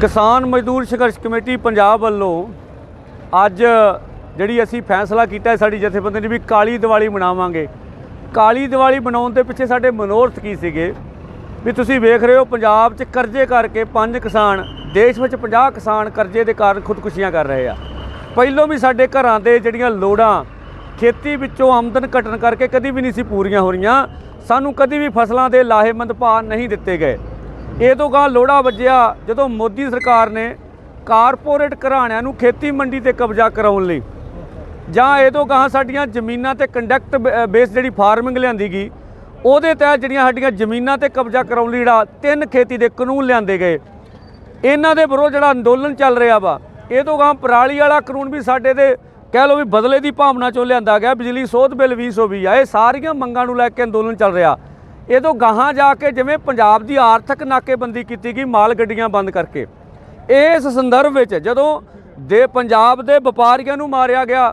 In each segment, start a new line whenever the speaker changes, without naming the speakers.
ਕਿਸਾਨ ਮਜ਼ਦੂਰ ਸੰਘਰਸ਼ ਕਮੇਟੀ ਪੰਜਾਬ ਵੱਲੋਂ ਅੱਜ ਜਿਹੜੀ ਅਸੀਂ ਫੈਸਲਾ ਕੀਤਾ ਹੈ ਸਾਡੀ ਜਥੇਬੰਦੀ ਨੇ ਵੀ ਕਾਲੀ ਦੀਵਾਲੀ ਮਨਾਵਾਂਗੇ। ਕਾਲੀ ਦੀਵਾਲੀ ਮਨਾਉਣ ਦੇ ਪਿੱਛੇ ਸਾਡੇ ਮਨੋਰਥ ਕੀ ਸੀਗੇ? ਵੀ ਤੁਸੀਂ ਵੇਖ ਰਹੇ ਹੋ ਪੰਜਾਬ 'ਚ ਕਰਜ਼ੇ ਕਰਕੇ ਪੰਜ ਕਿਸਾਨ, ਦੇਸ਼ ਵਿੱਚ 50 ਕਿਸਾਨ ਕਰਜ਼ੇ ਦੇ ਕਾਰਨ ਖੁਦਕੁਸ਼ੀਆਂ ਕਰ ਰਹੇ ਆ। ਪਹਿਲੋਂ ਵੀ ਸਾਡੇ ਘਰਾਂ ਦੇ ਜਿਹੜੀਆਂ ਲੋੜਾਂ, ਖੇਤੀ ਵਿੱਚੋਂ ਆਮਦਨ ਘਟਣ ਕਰਕੇ ਕਦੀ ਵੀ ਨਹੀਂ ਸੀ ਪੂਰੀਆਂ ਹੋ ਰਹੀਆਂ। ਸਾਨੂੰ ਕਦੀ ਵੀ ਫਸਲਾਂ ਦੇ ਲਾਹੇਮੰਦ ਭਾਅ ਨਹੀਂ ਦਿੱਤੇ ਗਏ। ਇਹ ਤੋਂ ਗਾਂ ਲੋੜਾ ਵੱਜਿਆ ਜਦੋਂ ਮੋਦੀ ਸਰਕਾਰ ਨੇ ਕਾਰਪੋਰੇਟ ਘਰਾਣਿਆਂ ਨੂੰ ਖੇਤੀ ਮੰਡੀ ਤੇ ਕਬਜ਼ਾ ਕਰਾਉਣ ਲਈ। ਜਾਂ ਇਹ ਤੋਂ ਗਾਂ ਸਾਡੀਆਂ ਜ਼ਮੀਨਾਂ ਤੇ ਕੰਡਕਟ ਬੇਸ ਜਿਹੜੀ ਫਾਰਮਿੰਗ ਲਿਆਂਦੀ ਗਈ, ਉਹਦੇ ਤਹਿਤ ਜਿਹੜੀਆਂ ਸਾਡੀਆਂ ਜ਼ਮੀਨਾਂ ਤੇ ਕਬਜ਼ਾ ਕਰਾਉਣ ਲਈ ਜਿਹੜਾ ਤਿੰਨ ਖੇਤੀ ਦੇ ਕਾਨੂੰਨ ਲਿਆਂਦੇ ਗਏ। ਇਹਨਾਂ ਦੇ ਵਿਰੋਧ ਜਿਹੜਾ ਅੰਦੋਲਨ ਚੱਲ ਰਿਹਾ ਵਾ, ਇਹ ਤੋਂ ਗਾਂ ਪਰਾਲੀ ਵਾਲਾ ਕਾਨੂੰਨ ਵੀ ਸਾਡੇ ਦੇ ਕਹਿ ਲਓ ਵੀ ਬਦਲੇ ਦੀ ਭਾਵਨਾ ਚੋਂ ਲਿਆਂਦਾ ਗਿਆ, ਬਿਜਲੀ ਸੋਧ ਬਿੱਲ 2020 ਆ, ਇਹ ਸਾਰੀਆਂ ਮੰਗਾਂ ਨੂੰ ਲੈ ਕੇ ਅੰਦੋਲਨ ਚੱਲ ਰਿਹਾ। ਇਹ ਤੋਂ ਗਾਹਾਂ ਜਾ ਕੇ ਜਿਵੇਂ ਪੰਜਾਬ ਦੀ ਆਰਥਿਕ ਨਾਕੇਬੰਦੀ ਕੀਤੀ ਗਈ, ਮਾਲ ਗੱਡੀਆਂ ਬੰਦ ਕਰਕੇ। ਇਸ ਸੰਦਰਭ ਵਿੱਚ ਜਦੋਂ ਦੇ ਪੰਜਾਬ ਦੇ ਵਪਾਰੀਆਂ ਨੂੰ ਮਾਰਿਆ ਗਿਆ,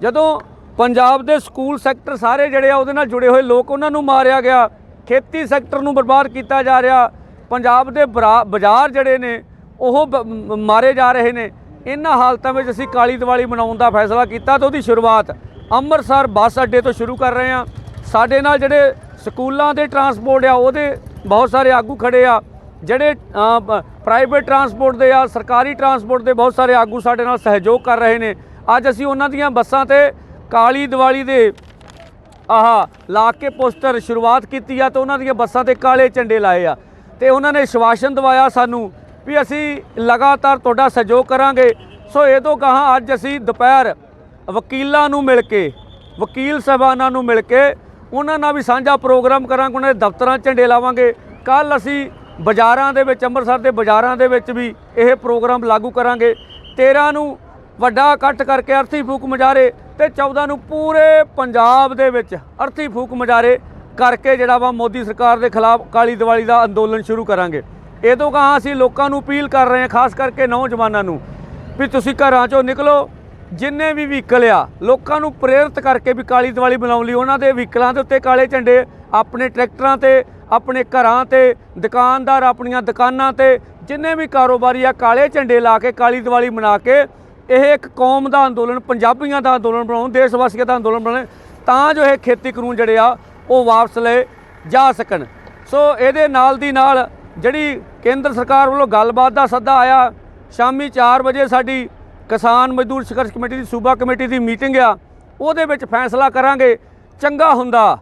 ਜਦੋਂ ਪੰਜਾਬ ਦੇ ਸਕੂਲ ਸੈਕਟਰ ਸਾਰੇ ਜਿਹੜੇ ਆ ਉਹਦੇ ਨਾਲ ਜੁੜੇ ਹੋਏ ਲੋਕ ਉਹਨਾਂ ਨੂੰ ਮਾਰਿਆ ਗਿਆ, ਖੇਤੀ ਸੈਕਟਰ ਨੂੰ ਬਰਬਾਦ ਕੀਤਾ ਜਾ ਰਿਹਾ, ਪੰਜਾਬ ਦੇ ਬਰਾ- ਬਾਜ਼ਾਰ ਜਿਹੜੇ ਨੇ ਉਹ ਮਾਰੇ ਜਾ ਰਹੇ ਨੇ। ਇਹਨਾਂ ਹਾਲਤਾਂ ਵਿੱਚ ਅਸੀਂ ਕਾਲੀ ਦੀਵਾਲੀ ਮਨਾਉਣ ਦਾ ਫੈਸਲਾ ਕੀਤਾ ਤੇ ਉਹਦੀ ਸ਼ੁਰੂਆਤ ਅੰਮ੍ਰਿਤਸਰ ਬੱਸ ਅੱਡੇ ਤੋਂ ਸ਼ੁਰੂ ਕਰ ਰਹੇ ਹਾਂ। ਸਾਡੇ ਨਾਲ ਜਿਹੜੇ ਸਕੂਲਾਂ ਦੇ ਟਰਾਂਸਪੋਰਟ ਆ, ਉਹਦੇ ਬਹੁਤ ਸਾਰੇ ਆਗੂ ਖੜੇ ਆ। ਜਿਹੜੇ ਪ੍ਰਾਈਵੇਟ ਟਰਾਂਸਪੋਰਟ ਦੇ ਆ, ਸਰਕਾਰੀ ਟਰਾਂਸਪੋਰਟ ਦੇ ਬਹੁਤ ਸਾਰੇ ਆਗੂ ਸਾਡੇ ਨਾਲ ਸਹਿਯੋਗ ਕਰ ਰਹੇ ਨੇ। ਅੱਜ ਅਸੀਂ ਉਹਨਾਂ ਦੀਆਂ ਬੱਸਾਂ ਤੇ ਕਾਲੀ ਦੀਵਾਲੀ ਦੇ, ਆਹ, ਲਾ ਕੇ ਪੋਸਟਰ ਸ਼ੁਰੂਆਤ ਕੀਤੀ ਆ ਤੇ ਉਹਨਾਂ ਦੀਆਂ ਬੱਸਾਂ ਤੇ ਕਾਲੇ ਝੰਡੇ ਲਾਏ ਆ। ਤੇ ਉਹਨਾਂ ਨੇ ਸ਼ਵਾਸ਼ਨ ਦਵਾਇਆ ਸਾਨੂੰ ਵੀ ਅਸੀਂ ਲਗਾਤਾਰ ਤੁਹਾਡਾ ਸਹਿਯੋਗ ਕਰਾਂਗੇ। ਸੋ ਇਹ ਤੋਂ ਕਹਾ ਅੱਜ ਅਸੀਂ ਦੁਪਹਿਰ ਵਕੀਲਾਂ ਨੂੰ ਮਿਲ ਕੇ, ਵਕੀਲ ਸਾਹਿਬਾਨਾਂ ਨੂੰ ਮਿਲ ਕੇ ਉਹਨਾਂ ਨਾਲ ਵੀ ਸਾਂਝਾ ਪ੍ਰੋਗਰਾਮ ਕਰਾਂਗੇ, ਉਹਨਾਂ ਦੇ ਦਫ਼ਤਰਾਂ ਝੰਡੇ ਲਾਵਾਂਗੇ। ਕੱਲ ਅਸੀਂ ਬਾਜ਼ਾਰਾਂ ਦੇ ਵਿੱਚ, ਅੰਮ੍ਰਿਤਸਰ ਦੇ ਬਾਜ਼ਾਰਾਂ ਦੇ ਵਿੱਚ ਵੀ ਇਹ ਪ੍ਰੋਗਰਾਮ ਲਾਗੂ ਕਰਾਂਗੇ। 13 ਨੂੰ ਵੱਡਾ ਇਕੱਠ ਕਰਕੇ ਅਰਥੀ ਫੂਕ ਮਜਾਰੇ ਤੇ 14 ਨੂੰ ਪੂਰੇ ਪੰਜਾਬ ਦੇ ਵਿੱਚ ਅਰਥੀ ਫੂਕ ਮਜਾਰੇ ਕਰਕੇ ਜਿਹੜਾ ਵਾ ਮੋਦੀ ਸਰਕਾਰ ਦੇ ਖਿਲਾਫ ਕਾਲੀ ਦੀਵਾਲੀ ਦਾ ਅੰਦੋਲਨ ਸ਼ੁਰੂ ਕਰਾਂਗੇ। ਇਹ ਤੋਂ ਕਹਾਂ ਅਸੀਂ ਲੋਕਾਂ ਨੂੰ ਅਪੀਲ ਕਰ ਰਹੇ ਹਾਂ, ਖਾਸ ਕਰਕੇ ਨੌਜਵਾਨਾਂ ਨੂੰ, ਵੀ ਤੁਸੀਂ ਘਰਾਂ ਚੋਂ ਨਿਕਲੋ ਜਿੰਨੇ ਵੀ ਵਹੀਕਲ ਆ, ਲੋਕਾਂ ਨੂੰ ਪ੍ਰੇਰਿਤ ਕਰਕੇ ਵੀ ਕਾਲੀ ਦੀਵਾਲੀ ਬਣਾਉਣ ਲਈ ਉਹਨਾਂ ਦੇ ਵਹੀਕਲਾਂ ਦੇ ਉੱਤੇ ਕਾਲੇ ਝੰਡੇ ਆਪਣੇ ਟਰੈਕਟਰਾਂ ਤੇ, ਆਪਣੇ ਘਰਾਂ ਤੇ, ਦੁਕਾਨਦਾਰ ਆਪਣੀਆਂ ਦੁਕਾਨਾਂ ਤੇ, ਜਿੰਨੇ ਵੀ ਕਾਰੋਬਾਰੀ ਆ, ਕਾਲੇ ਝੰਡੇ ਲਾ ਕੇ ਕਾਲੀ ਦੀਵਾਲੀ ਮਨਾ ਕੇ ਇਹ ਇੱਕ ਕੌਮ ਦਾ ਅੰਦੋਲਨ, ਪੰਜਾਬੀਆਂ ਦਾ ਅੰਦੋਲਨ ਬਣਾਉਣ ਦੇਸ਼ ਵਾਸੀਆਂ ਦਾ ਅੰਦੋਲਨ ਬਣੇ ਤਾਂ ਜੋ ਇਹ ਖੇਤੀ ਕਾਨੂੰਨ ਜਿਹੜੇ ਆ, ਉਹ ਵਾਪਸ ਲਏ ਜਾ ਸਕਣ। ਸੋ ਇਹਦੇ ਨਾਲ ਦੀ ਨਾਲ ਜਿਹੜੀ ਕੇਂਦਰ ਸਰਕਾਰ ਵੱਲੋਂ ਗੱਲਬਾਤ ਦਾ ਸੱਦਾ ਆਇਆ, ਸ਼ਾਮੀ 4 ਵਜੇ ਸਾਡੀ ਕਿਸਾਨ ਮਜ਼ਦੂਰ ਸੰਘਰਸ਼ ਕਮੇਟੀ ਦੀ, ਸੂਬਾ ਕਮੇਟੀ ਦੀ ਮੀਟਿੰਗ ਆ, ਉਹਦੇ ਵਿੱਚ ਫੈਸਲਾ ਕਰਾਂਗੇ। ਚੰਗਾ ਹੁੰਦਾ,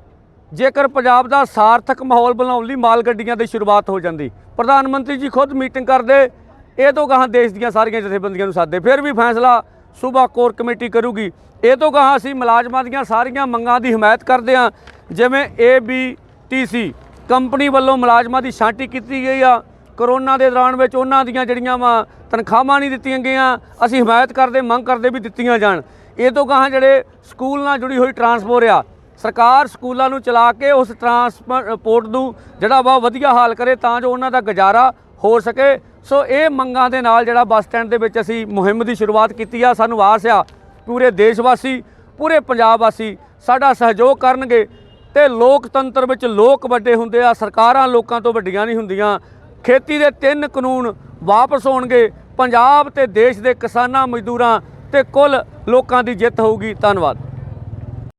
ਜੇਕਰ ਪੰਜਾਬ ਦਾ ਸਾਰਥਕ ਮਾਹੌਲ ਬਣਾਉਣ ਲਈ ਮਾਲ ਗੱਡੀਆਂ ਦੀ ਸ਼ੁਰੂਆਤ ਹੋ ਜਾਂਦੀ। ਪ੍ਰਧਾਨ ਮੰਤਰੀ ਜੀ ਖੁਦ ਮੀਟਿੰਗ ਕਰਦੇ, ਇਹ ਤੋਂ ਗਾਹਾਂ ਦੇਸ਼ ਦੀਆਂ ਸਾਰੀਆਂ ਜਥੇਬੰਦੀਆਂ ਨੂੰ ਸਾਦੇ। ਫਿਰ ਵੀ ਫੈਸਲਾ ਸੂਬਾ ਕੋਰ ਕਮੇਟੀ ਕਰੂਗੀ। ਇਹ ਤੋਂ ਗਾਹਾਂ ਅਸੀਂ ਮੁਲਾਜ਼ਮਾਂ ਦੀਆਂ ਸਾਰੀਆਂ ਮੰਗਾਂ ਦੀ ਹਮਾਇਤ ਕਰਦੇ ਹਾਂ, ਜਿਵੇਂ ਏਬੀਟੀਸੀ ਕੰਪਨੀ ਵੱਲੋਂ ਮੁਲਾਜ਼ਮਾਂ ਦੀ ਛਾਂਟੀ ਕੀਤੀ ਗਈ ਆ ਕਰੋਨਾ ਦੇ ਦੌਰਾਨ ਵਿੱਚ ਉਹਨਾਂ ਦੀਆਂ ਜਿਹੜੀਆਂ ਵਾ ਤਨਖਾਹਾਂ ਨਹੀਂ ਦਿੱਤੀਆਂ ਗਈਆਂ, ਅਸੀਂ ਹਮਾਇਤ ਕਰਦੇ, ਮੰਗ ਕਰਦੇ ਵੀ ਦਿੱਤੀਆਂ ਜਾਣ। ਇਹ ਤੋਂ ਗਾਹਾਂ ਜਿਹੜੇ ਸਕੂਲ ਨਾਲ ਜੁੜੀ ਹੋਈ ਟਰਾਂਸਪੋਰਟ ਆ, ਸਰਕਾਰ ਸਕੂਲਾਂ ਨੂੰ ਚਲਾ ਕੇ ਉਸ ਟਰਾਂਸਪੋਰਟ ਨੂੰ ਜਿਹੜਾ ਵਾ ਵਧੀਆ ਹਾਲ ਕਰੇ ਤਾਂ ਜੋ ਉਹਨਾਂ ਦਾ ਗੁਜ਼ਾਰਾ ਹੋ ਸਕੇ। ਸੋ ਇਹ ਮੰਗਾਂ ਦੇ ਨਾਲ ਜਿਹੜਾ ਬੱਸ ਸਟੈਂਡ ਦੇ ਵਿੱਚ ਅਸੀਂ ਮੁਹਿੰਮ ਦੀ ਸ਼ੁਰੂਆਤ ਕੀਤੀ ਆ। ਸਾਨੂੰ ਆਸ ਆ, ਪੂਰੇ ਦੇਸ਼ ਵਾਸੀ ਪੂਰੇ ਪੰਜਾਬ ਵਾਸੀ ਸਾਡਾ ਸਹਿਯੋਗ ਕਰਨਗੇ ਤੇ ਲੋਕਤੰਤਰ ਵਿੱਚ ਲੋਕ ਵੱਡੇ ਹੁੰਦੇ ਆ। ਸਰਕਾਰਾਂ ਲੋਕਾਂ ਤੋਂ ਵੱਡੀਆਂ ਨਹੀਂ ਹੁੰਦੀਆਂ। ਖੇਤੀ ਦੇ ਤਿੰਨ ਕਾਨੂੰਨ ਵਾਪਸ ਹੋਣਗੇ ਪੰਜਾਬ ਤੇ ਦੇਸ਼ ਦੇ ਕਿਸਾਨਾਂ, ਮਜ਼ਦੂਰਾਂ ਤੇ ਕੁੱਲ ਲੋਕਾਂ ਦੀ ਜਿੱਤ ਹੋਊਗੀ। ਧੰਨਵਾਦ।